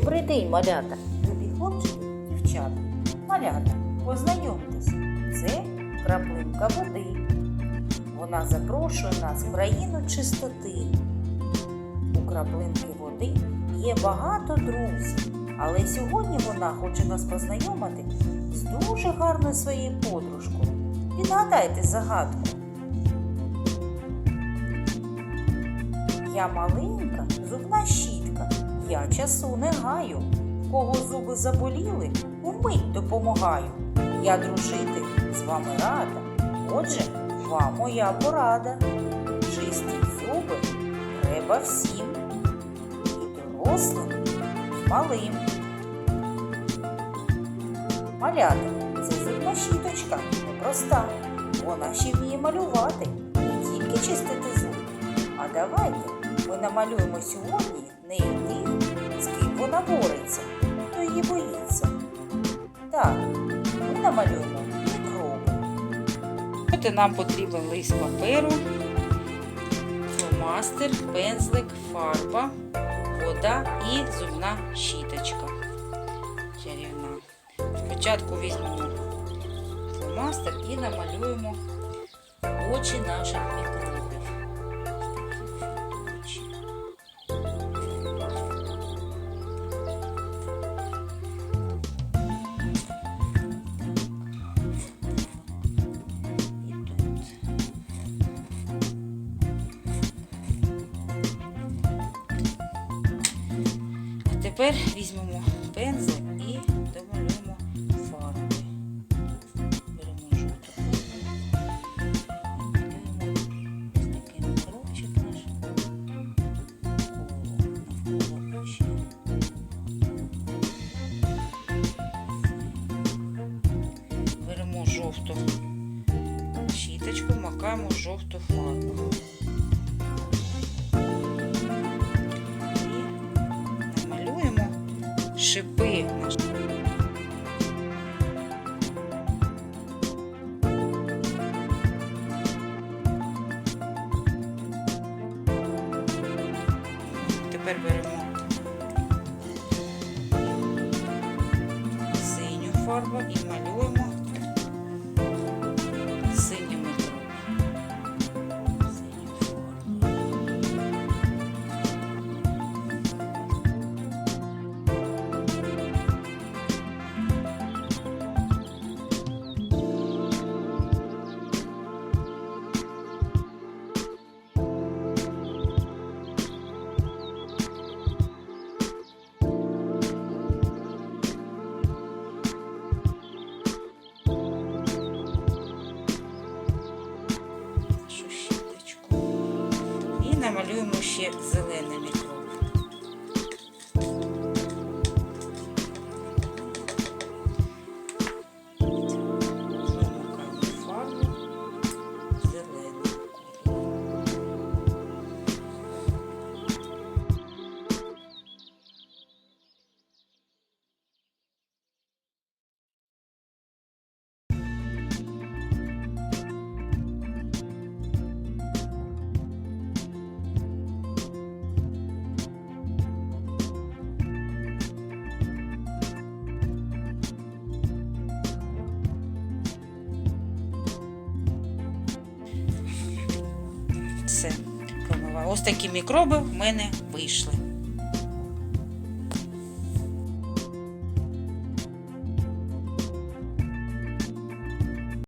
Добрий день, малята, любі хлопчики, дівчата. Малята, познайомтеся, це краплинка води. Вона запрошує нас в країну чистоти. У краплинки води є багато друзів, але сьогодні вона хоче нас познайомити з дуже гарною своєю подружкою. Відгадайте загадку. Я маленька, зубна щітка, я часу не гаю. Кого зуби заболіли, умить допомагаю. Я дружити з вами рада. Отже, вам моя порада. Чисті зуби треба всім, і дорослим, і малим. Малята, це зубна щіточка непроста. Вона ще вміє малювати, не тільки чистити зуби. А давайте ми намалюємо сьогодні От нам потрібен лист паперу, фломастер, пензлик, фарба, вода і зубна щіточка. Чарівна. Спочатку візьмемо фломастер і намалюємо очі наших мікробів. Тепер візьмемо пензлик і домалюємо фарби. Беремо жовту. Малюємо ось такий мікробчик наш. Коло навколо очі. Беремо жовту щіточку, макаємо жовту фарбу. Шипи. Тепер беремо синю фарбу і малюємо І намалюємо ще зелене мікроб. Ось такі мікроби в мене вийшли.